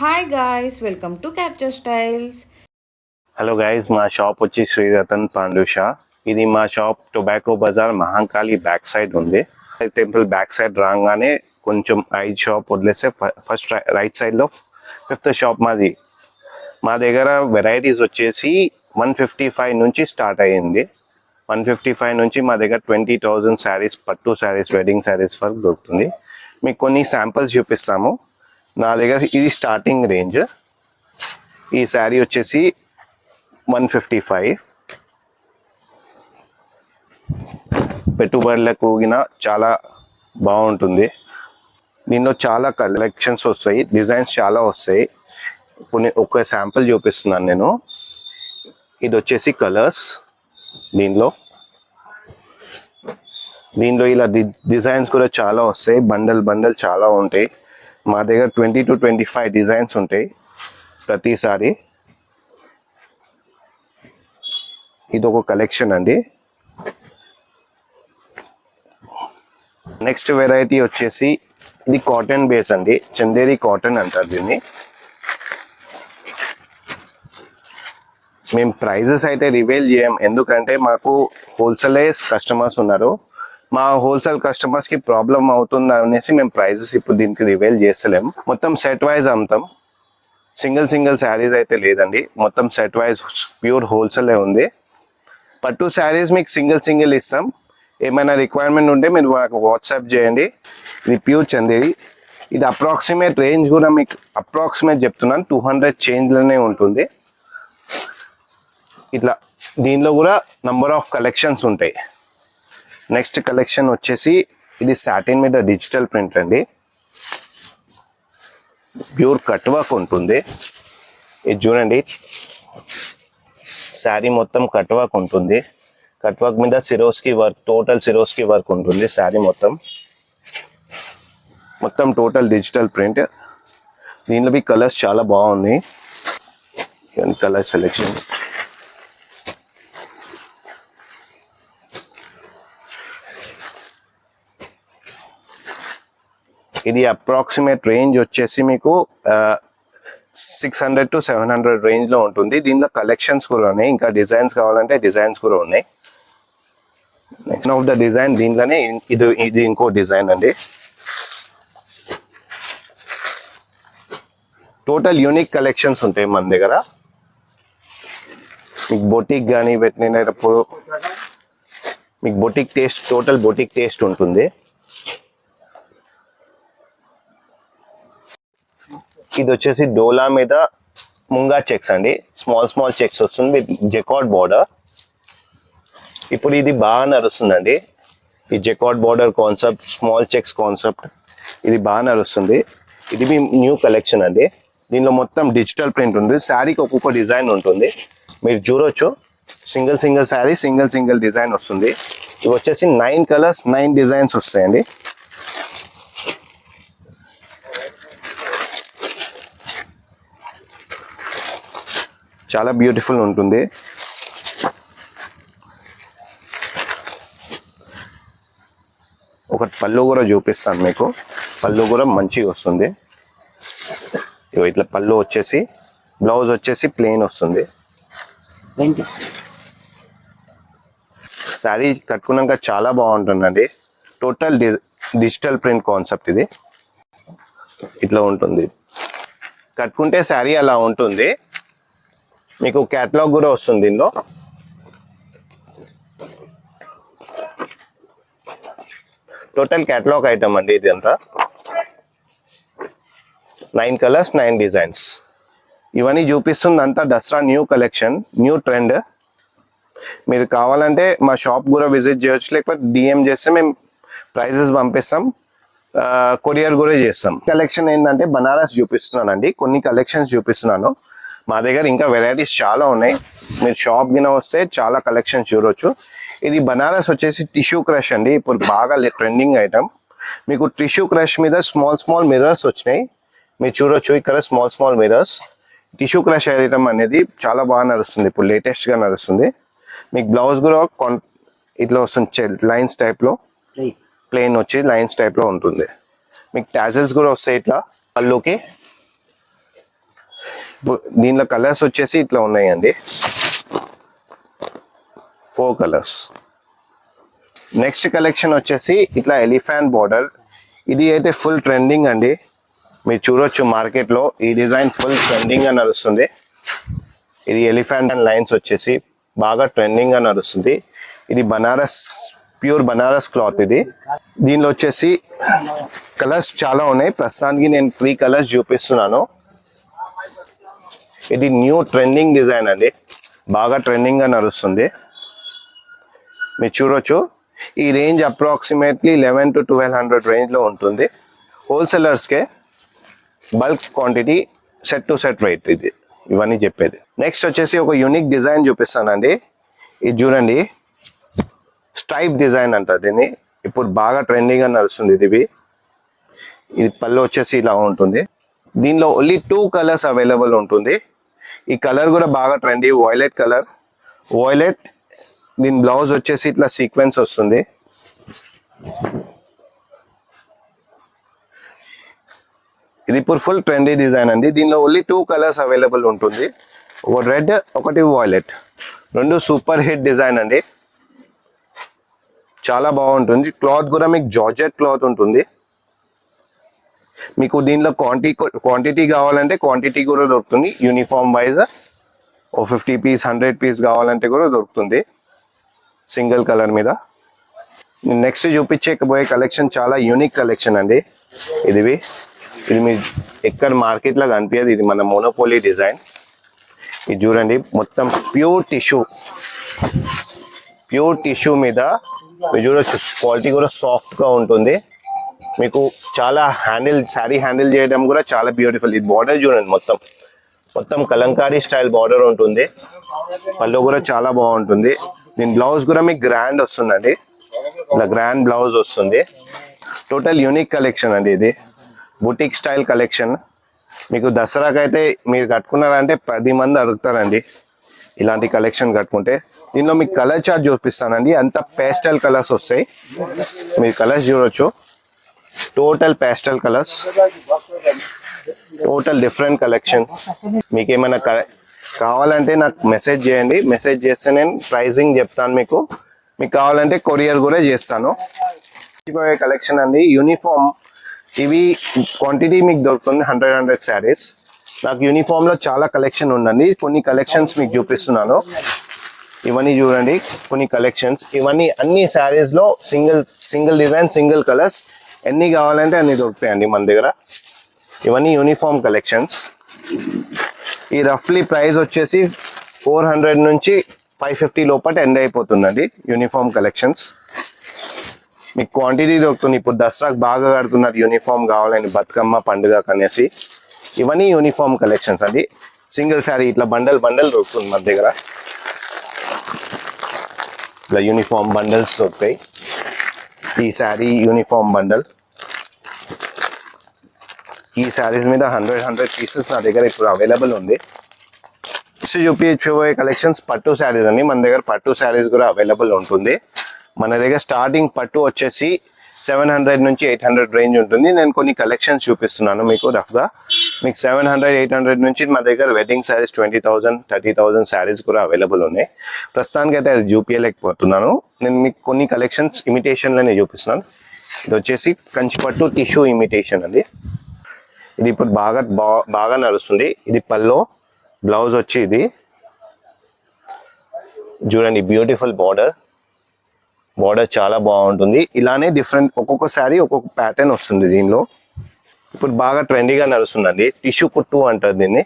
Hi guys welcome to capture styles hello guys మా shop వచ్చి శ్రీరతన్ పాండుషా. ఇది మా shop Tobacco Bazaar Mahankali back side ఉంది. టెంపుల్ బ్యాక్ సైడ్ రాగానే కొంచెం ఐదు షాప్ వదిలేస్తే ఫస్ట్ రైట్ సైడ్లో ఫిఫ్త్ షాప్ మాది. మా దగ్గర వెరైటీస్ వచ్చేసి వన్ ఫిఫ్టీ ఫైవ్ నుంచి స్టార్ట్ అయ్యింది. వన్ ఫిఫ్టీ ఫైవ్ నుంచి మా దగ్గర ట్వంటీ థౌజండ్ శారీస్ పట్టు శారీస్ వెడ్డింగ్ శారీస్ వరకు దొరుకుతుంది. మీకు కొన్ని శాంపిల్స్ చూపిస్తాము. నా దగ్గర ఇది స్టార్టింగ్ రేంజ్ ఈ శారీ వచ్చేసి వన్ ఫిఫ్టీ ఫైవ్ పెట్టుబడులకు గిన చాలా బాగుంటుంది. దీనిలో చాలా కలెక్షన్స్ వస్తాయి డిజైన్స్ చాలా వస్తాయి. ఇప్పుడు నేను ఒక శాంపుల్ చూపిస్తున్నాను నేను. ఇది వచ్చేసి కలర్స్ దీనిలో. దీనిలో ఇలా డి- డిజైన్స్ కూడా చాలా వస్తాయి బండల్ బండల్ చాలా ఉంటాయి. మా దగ్గర twenty two twenty five designs ఉంటాయి ప్రతిసారి. ఇది ఒక కలెక్షన్ అండి. నెక్స్ట్ వెరైటీ వచ్చేసి ఇది కాటన్ బేస్ అండి. చందేరి కాటన్ అంటారు దీన్ని. మేము ప్రైజెస్ అయితే రివీల్ చేయం. ఎందుకంటే మాకు హోల్సేల్ కస్టమర్స్ ఉన్నారు. మా హోల్సేల్ కస్టమర్స్కి ప్రాబ్లం అవుతుంది అనేసి మేము ప్రైజెస్ ఇప్పుడు దీనికి రివీల్ చేస్తలేం. మొత్తం సెట్ వైజ్ అమ్ముతాం. సింగిల్ సింగిల్ శారీస్ అయితే లేదండి. మొత్తం సెట్ వైజ్ ప్యూర్ హోల్సేలే ఉంది. పట్టు శారీస్ మీకు సింగిల్ సింగిల్ ఇస్తాం. ఏమైనా రిక్వైర్మెంట్ ఉంటే మీరు మాకు వాట్సాప్ చేయండి. ఇది ప్యూర్ చందేరి. ఇది అప్రాక్సిమేట్ రేంజ్ కూడా మీకు అప్రాక్సిమేట్ చెప్తున్నాను. టూ హండ్రెడ్ చేంజ్లోనే ఉంటుంది. ఇట్లా దీనిలో కూడా నంబర్ ఆఫ్ కలెక్షన్స్ ఉంటాయి. నెక్స్ట్ కలెక్షన్ వచ్చేసి ఇది సాటిన్ మీద డిజిటల్ ప్రింట్ అండి. ప్యూర్ కట్ వర్క్ ఉంటుంది. ఇది చూడండి. శారీ మొత్తం కట్ వర్క్ ఉంటుంది. కట్ వర్క్ మీద Swarovski work total Swarovski work ఉంటుంది శారీ మొత్తం. మొత్తం టోటల్ డిజిటల్ ప్రింట్ దీనిలో మీ కలర్స్ చాలా బాగున్నాయి. కలర్ సెలెక్షన్ ఇది అప్రాక్సిమేట్ రేంజ్ వచ్చేసి మీకు six hundred to seven hundred రేంజ్లో ఉంటుంది. దీనిలో కలెక్షన్స్ కూడా ఉన్నాయి. ఇంకా డిజైన్స్ కావాలంటే డిజైన్స్ కూడా ఉన్నాయి. నెక్స్ట్ ఆఫ్ ద డిజైన్ దీంట్లోనే ఇది ఇది ఇంకో డిజైన్ అండి. టోటల్ యూనిక్ కలెక్షన్స్ ఉంటాయి మన దగ్గర. మీకు బొటిక్ కానీ పెట్టినప్పుడు మీకు boutique taste total boutique taste ఉంటుంది. ఇది వచ్చేసి డోలా మీద ముంగా చెక్స్ అండి. స్మాల్ స్మాల్ చెక్స్ వస్తుంది విత్ జెకార్డ్ బార్డర్. ఇప్పుడు ఇది బాగా నడుస్తుందండి ఈ jacquard border concept small checks concept ఇది బాగా నడుస్తుంది ఇది మీ న్యూ కలెక్షన్ అండి. దీనిలో మొత్తం డిజిటల్ ప్రింట్ ఉంది. శారీకి ఒక్కొక్క డిజైన్ ఉంటుంది. మీరు చూడొచ్చు. Single single sari single single design వస్తుంది. ఇవి వచ్చేసి నైన్ కలర్స్ నైన్ డిజైన్స్ వస్తాయండి. చాలా బ్యూటిఫుల్ ఉంటుంది. ఒక పళ్ళు కూడా చూపిస్తాను మీకు. పళ్ళు కూడా మంచిగా వస్తుంది. ఇట్లా పళ్ళు వచ్చేసి బ్లౌజ్ వచ్చేసి ప్లెయిన్ వస్తుంది. శారీ కట్టుకున్నాక చాలా బాగుంటుందండి. టోటల్ డిజిటల్ ప్రింట్ కాన్సెప్ట్ ఇది. ఇట్లా ఉంటుంది. కట్టుకుంటే శారీ అలా ఉంటుంది. మీకు క్యాటలాగ్ కూడా వస్తుంది దీనిలో టోటల్ క్యాటలాగ్ ఐటమ్ అండి ఇది అంతా. నైన్ కలర్స్ నైన్ డిజైన్స్ ఇవన్నీ చూపిస్తుంది అంతా Dasara new collection new trend మీరు కావాలంటే మా షాప్ కూడా విజిట్ చేయొచ్చు లేకపోతే డిఎం చేస్తే మేము ప్రైజెస్ పంపిస్తాం. కొరియర్ కూడా చేస్తాం. కలెక్షన్ ఏంటంటే బనారస్ చూపిస్తున్నానండి. కొన్ని కలెక్షన్స్ చూపిస్తున్నాను. మా దగ్గర ఇంకా వెరైటీస్ చాలా ఉన్నాయి. మీరు షాప్ గిన వస్తే చాలా కలెక్షన్స్ చూడొచ్చు. ఇది బనారస్ వచ్చేసి టిష్యూ క్రష్ అండి. ఇప్పుడు బాగా ట్రెండింగ్ ఐటమ్ మీకు టిష్యూ క్రష్ మీద స్మాల్ స్మాల్ మిర్రర్స్ వచ్చినాయి. మీరు చూడొచ్చు ఇక్కడ small small mirrors tissue crush item అనేది చాలా బాగా నడుస్తుంది. ఇప్పుడు లేటెస్ట్గా నడుస్తుంది. మీకు బ్లౌజ్ కూడా కాన్- ఇట్లా వస్తుంది. లైన్స్ టైప్లో. ప్లెయిన్ వచ్చి లైన్స్ టైప్లో ఉంటుంది. మీకు టాజల్స్ కూడా వస్తాయి ఇట్లా. పళ్ళుకి. ఇప్పుడు దీనిలో కలర్స్ వచ్చేసి ఇట్లా ఉన్నాయండి. ఫోర్ కలర్స్ నెక్స్ట్ కలెక్షన్ వచ్చేసి ఇట్లా ఎలిఫాంట్ బార్డర్ ఇది అయితే ఫుల్ ట్రెండింగ్ అండి. మీరు చూడొచ్చు మార్కెట్లో. ఈ డిజైన్ ఫుల్ ట్రెండింగ్గా నడుస్తుంది. ఇది ఎలిఫాంట్ అండ్ లైన్స్ వచ్చేసి బాగా ట్రెండింగ్గా నడుస్తుంది. ఇది బనారస్ ప్యూర్ బనారస్ క్లాత్ ఇది. దీనిలో వచ్చేసి కలర్స్ చాలా ఉన్నాయి. ప్రస్తుతానికి నేను త్రీ కలర్స్ చూపిస్తున్నాను. ఇది న్యూ ట్రెండింగ్ డిజైన్ అండి. బాగా ట్రెండింగ్గా నడుస్తుంది. మీరు చూడొచ్చు. ఈ range approximately eleven to twelve hundred రేంజ్లో ఉంటుంది. హోల్సేలర్స్కే bulk quantity set to set rate ఇది. ఇవన్నీ చెప్పేది. నెక్స్ట్ వచ్చేసి ఒక యూనిక్ డిజైన్ చూపిస్తానండి. ఇది చూడండి. స్ట్రైప్ డిజైన్ అంటారు దీన్ని. ఇప్పుడు బాగా ట్రెండింగ్గా నడుస్తుంది ఇది ఇది పళ్ళు వచ్చేసి ఇలా ఉంటుంది. దీనిలో ఓన్లీ టూ కలర్స్ అవైలబుల్ ఉంటుంది. ఈ కలర్ కూడా బాగా ట్రెండీ వైలెట్ కలర్. వాయిలెట్ దీని బ్లౌజ్ వచ్చేసి ఇట్లా సీక్వెన్స్ వస్తుంది. ఇది ఇప్పుడు ఫుల్ ట్రెండీ డిజైన్ అండి. దీనిలో ఓన్లీ టూ కలర్స్ అవైలబుల్ ఉంటుంది. ఒక రెడ్ ఒకటి వాయిలెట్ రెండు సూపర్ హిట్ డిజైన్ అండి. చాలా బాగుంటుంది. క్లాత్ కూడా మీకు జార్జెట్ క్లాత్ ఉంటుంది. మీకు దీనిలో క్వాంటిటీ క్వాంటిటీ కావాలంటే క్వాంటిటీ కూడా దొరుకుతుంది. యూనిఫామ్ వైజ్ ఓ ఫిఫ్టీ పీస్ హండ్రెడ్ పీస్ కావాలంటే కూడా దొరుకుతుంది. సింగిల్ కలర్ మీద. నెక్స్ట్ చూపించకపోయే కలెక్షన్ చాలా యూనిక్ కలెక్షన్ అండి. ఇదివి. ఇది మీ ఎక్కడ మార్కెట్లో కనిపించదు. ఇది మన మోనోపోలీ డిజైన్ ఇది చూడండి. మొత్తం ప్యూర్ టిష్యూ ప్యూర్ టిష్యూ మీద మీరు చూడొచ్చు క్వాలిటీ కూడా సాఫ్ట్గా ఉంటుంది. మీకు చాలా హ్యాండిల్ శారీ హ్యాండిల్ చేయడం కూడా చాలా బ్యూటిఫుల్ ఇది బార్డర్ చూడండి మొత్తం. మొత్తం కలంకారీ స్టైల్ బార్డర్ ఉంటుంది. పళ్ళు కూడా చాలా బాగుంటుంది. దీని బ్లౌజ్ కూడా మీకు గ్రాండ్ వస్తుందండి. ఇలా గ్రాండ్ బ్లౌజ్ వస్తుంది. టోటల్ యూనిక్ కలెక్షన్ అండి ఇది. బుటిక్ స్టైల్ కలెక్షన్ మీకు దసరాకి అయితే మీరు కట్టుకున్నారంటే పది మంది అడుగుతారండి ఇలాంటి కలెక్షన్ కట్టుకుంటే. దీనిలో మీకు కలర్ చార్ట్ చూపిస్తానండి. అంత పేస్టల్ కలర్స్ వస్తాయి. మీరు కలర్స్ చూడొచ్చు. Total pastel colours total different collection మీకు ఏమైనా కావాలంటే నాకు మెసేజ్ చేయండి. మెసేజ్ చేస్తే నేను ప్రైజింగ్ చెప్తాను మీకు. మీకు కావాలంటే కొరియర్ కూడా చేస్తాను. కలెక్షన్ అండి. యూనిఫామ్ ఇవి క్వాంటిటీ మీకు దొరుకుతుంది హండ్రెడ్ హండ్రెడ్ శారీస్ నాకు యూనిఫామ్లో చాలా కలెక్షన్ ఉందండి. కొన్ని కలెక్షన్స్ మీకు చూపిస్తున్నాను. ఇవన్నీ చూడండి. కొన్ని కలెక్షన్స్ ఇవన్నీ అన్ని శారీస్లో single single design single colours ఎన్ని కావాలంటే అన్ని దొరుకుతాయండి మన దగ్గర. ఇవన్నీ యూనిఫామ్ కలెక్షన్స్ ఈ రఫ్లీ ప్రైస్ వచ్చేసి ఫోర్ హండ్రెడ్ నుంచి ఫైవ్ ఫిఫ్టీ లోపల ఎండ్ అయిపోతుందండి యూనిఫామ్ కలెక్షన్స్ మీకు క్వాంటిటీ దొరుకుతుంది. ఇప్పుడు దసరాకు బాగా కడుతున్నారు యూనిఫామ్ కావాలని బతుకమ్మ పండుగ అనేసి ఇవన్నీ యూనిఫామ్ కలెక్షన్స్ అండి. సింగిల్ శారీ ఇట్లా బండల్ బండల్ దొరుకుతుంది మన దగ్గర. ఇట్లా యూనిఫామ్ బండల్స్ దొరుకుతాయి. ఈ శారీ యూనిఫామ్ బండల్. ఈ శారీస్ మీద హండ్రెడ్ హండ్రెడ్ పీసెస్ నా దగ్గర ఇప్పుడు అవైలబుల్ ఉంది. నెక్స్ట్ చూపించబోయే కలెక్షన్స్ పట్టు శారీస్ అండి. మన దగ్గర పట్టు శారీస్ కూడా అవైలబుల్ ఉంటుంది. మన దగ్గర స్టార్టింగ్ పట్టు వచ్చేసి సెవెన్ హండ్రెడ్ నుంచి ఎయిట్ హండ్రెడ్ రేంజ్ ఉంటుంది. నేను కొన్ని కలెక్షన్స్ చూపిస్తున్నాను మీకు రఫ్గా. మీకు సెవెన్ హండ్రెడ్ ఎయిట్ హండ్రెడ్ నుంచి మా దగ్గర wedding saris twenty thousand thirty thousand saris కూడా అవైలబుల్ ఉన్నాయి. ప్రస్తుతానికి అయితే అది చూపించలేకపోతున్నాను నేను మీకు కొన్ని కలెక్షన్స్ ఇమిటేషన్లోనే చూపిస్తున్నాను. ఇది వచ్చేసి కంచిపట్టు టిష్యూ ఇమిటేషన్ అండి. ఇది ఇప్పుడు బాగా బాగా నడుస్తుంది. ఇది పల్లో బ్లౌజ్ వచ్చి ఇది. చూడండి బ్యూటిఫుల్ బార్డర్ బార్డర్ చాలా బాగుంటుంది. ఇలానే డిఫరెంట్ ఒక్కొక్క శారీ ఒక్కొక్క ప్యాటర్న్ వస్తుంది దీనిలో. ఇప్పుడు బాగా ట్రెండీగా నడుస్తుందండి. టిష్యూ కుట్టు అంటారు దీన్ని.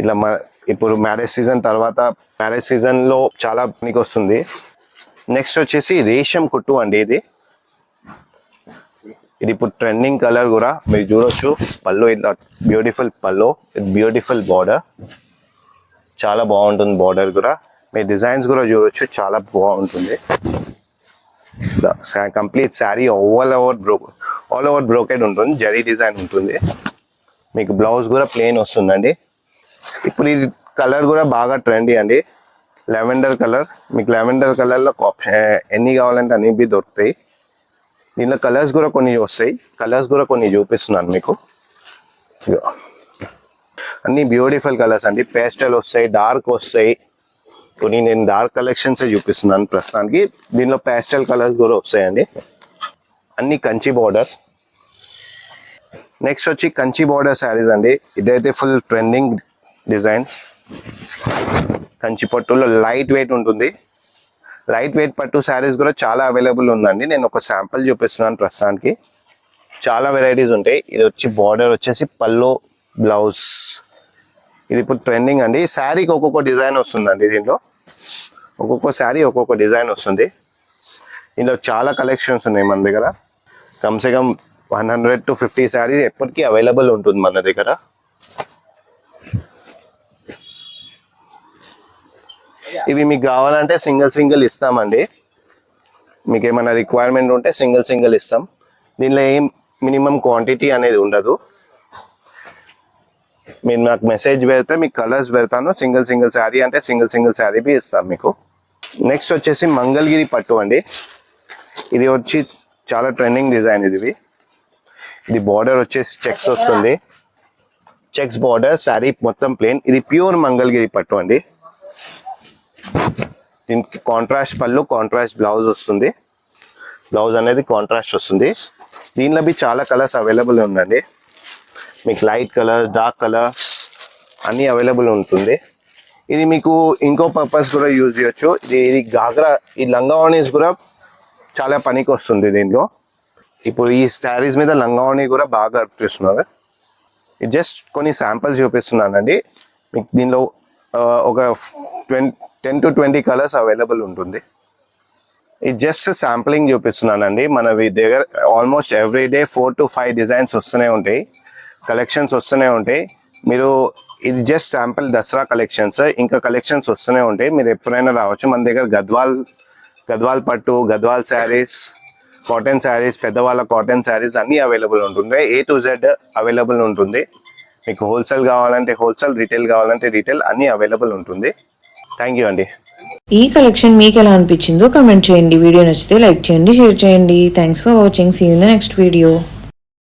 ఇట్లా మ ఇప్పుడు మ్యారేజ్ సీజన్ తర్వాత మ్యారేజ్ సీజన్లో చాలా మీకు వస్తుంది. నెక్స్ట్ వచ్చేసి రేషం కుట్టు అండి ఇది. ఇది ఇప్పుడు ట్రెండింగ్ కలర్ కూడా మీరు చూడొచ్చు. పళ్ళు ఇట్లా బ్యూటిఫుల్ పళ్ళు బ్యూటిఫుల్ బార్డర్ చాలా బాగుంటుంది బార్డర్ కూడా. మీ డిజైన్స్ కూడా చూడొచ్చు చాలా బాగుంటుంది. Complete sari all over bro all over brocade ఉంటుంది జరీ డిజైన్ ఉంటుంది. మీకు బ్లౌజ్ కూడా ప్లెయిన్ వస్తుందండి. ఇప్పుడు ఇది కలర్ కూడా బాగా ట్రెండీ అండి. Lavender colour. మీకు లెవెండర్ కలర్లో ఎన్ని కావాలంటే అన్ని దొరుకుతాయి. దీనిలో కలర్స్ కూడా కొన్ని వస్తాయి. కలర్స్ కూడా కొన్ని చూపిస్తున్నాను మీకు. ఇదిగో. అన్ని బ్యూటిఫుల్ కలర్స్ అండి. పేస్టల్ వస్తాయి డార్క్ వస్తాయి. కొన్ని నేను డార్క్ కలెక్షన్స్ చూపిస్తున్నాను ప్రస్తుతానికి. దీనిలో ప్యాస్టల్ కలర్స్ కూడా వస్తాయండి. అన్ని కంచి బార్డర్ నెక్స్ట్ వచ్చి కంచి బార్డర్ శారీస్ అండి. ఇదైతే ఫుల్ ట్రెండింగ్ డిజైన్ కంచి పట్టులో లైట్ వెయిట్ ఉంటుంది. లైట్ వెయిట్ పట్టు శారీస్ కూడా చాలా అవైలబుల్ ఉందండి. నేను ఒక శాంపుల్ చూపిస్తున్నాను ప్రస్తుతానికి. చాలా వెరైటీస్ ఉంటాయి. ఇది వచ్చి బార్డర్ వచ్చేసి పల్లో బ్లౌజ్ ఇది ఇప్పుడు ట్రెండింగ్ అండి. శారీకి ఒక్కొక్క డిజైన్ వస్తుందండి దీంట్లో ఒక్కొక్క శారీ ఒక్కొక్క డిజైన్ వస్తుంది. ఇందులో చాలా కలెక్షన్స్ ఉన్నాయి మన దగ్గర. కమ్సే come one hundred to fifty saris ఎప్పటికీ అవైలబుల్ ఉంటుంది మన దగ్గర. ఇవి మీకు కావాలంటే సింగిల్ సింగిల్ ఇస్తామండి. మీకు ఏమైనా రిక్వైర్మెంట్ ఉంటే సింగిల్ సింగిల్ ఇస్తాం. దీనిలో ఏం మినిమం క్వాంటిటీ అనేది ఉండదు. మీరు నాకు మెసేజ్ పెడితే మీకు కలర్స్ పెడతాను. సింగిల్ సింగిల్ శారీ అంటే సింగిల్ సింగిల్ శారీ బి ఇస్తాం మీకు. నెక్స్ట్ వచ్చేసి మంగళగిరి పట్టు అండి. ఇది వచ్చి చాలా ట్రెండింగ్ డిజైన్ ఇది. ఇది బార్డర్ వచ్చేసి చెక్స్ వస్తుంది. చెక్స్ బార్డర్ శారీ మొత్తం ప్లేన్ ఇది ప్యూర్ మంగళగిరి పట్టు అండి. దీనికి కాంట్రాస్ట్ పళ్ళు కాంట్రాస్ట్ బ్లౌజ్ వస్తుంది. బ్లౌజ్ అనేది కాంట్రాస్ట్ వస్తుంది. దీనిలో చాలా కలర్స్ అవైలబుల్ ఉందండి. మీకు లైట్ కలర్ డార్క్ కలర్ అన్నీ అవైలబుల్ ఉంటుంది. ఇది మీకు ఇంకో పర్పస్ కూడా యూజ్ చేయొచ్చు. ఇది ఇది గాగ్రా ఈ లంగావణీస్ కూడా చాలా పనికి వస్తుంది దీంట్లో. ఇప్పుడు ఈ శారీస్ మీద లంగావాణి కూడా బాగా అర్పిస్తున్నారు ఇది జస్ట్ కొన్ని శాంపిల్స్ చూపిస్తున్నానండి. మీకు దీనిలో ఒక twenty ten to twenty colours available ఉంటుంది. ఇది జస్ట్ శాంప్లింగ్ చూపిస్తున్నానండి. మన దగ్గర almost every day four to five designs వస్తూనే ఉంటాయి. కలెక్షన్స్ వస్తూనే ఉంటాయి. మీరు ఇది జస్ట్ శాంపుల్ దసరా కలెక్షన్స్ ఇంకా కలెక్షన్స్ వస్తూనే ఉంటాయి. మీరు ఎప్పుడైనా రావచ్చు. మన దగ్గర గద్వాల్ గద్వాల్ పట్టు గద్వాల్ శారీస్ కాటన్ శారీస్ పెద్దవాళ్ళ కాటన్ శారీస్ అన్నీ అవైలబుల్ ఉంటుంది. ఏ టు జెడ్ అవైలబుల్ ఉంటుంది. మీకు హోల్సేల్ కావాలంటే హోల్సేల్ రీటైల్ కావాలంటే రీటైల్ అన్నీ అవైలబుల్ ఉంటుంది. థ్యాంక్ యూ అండి. ఈ కలెక్షన్ మీకు ఎలా అనిపించిందో కమెంట్ చేయండి. వీడియో నచ్చితే లైక్ చేయండి షేర్ చేయండి. Thanks for watching see in the next video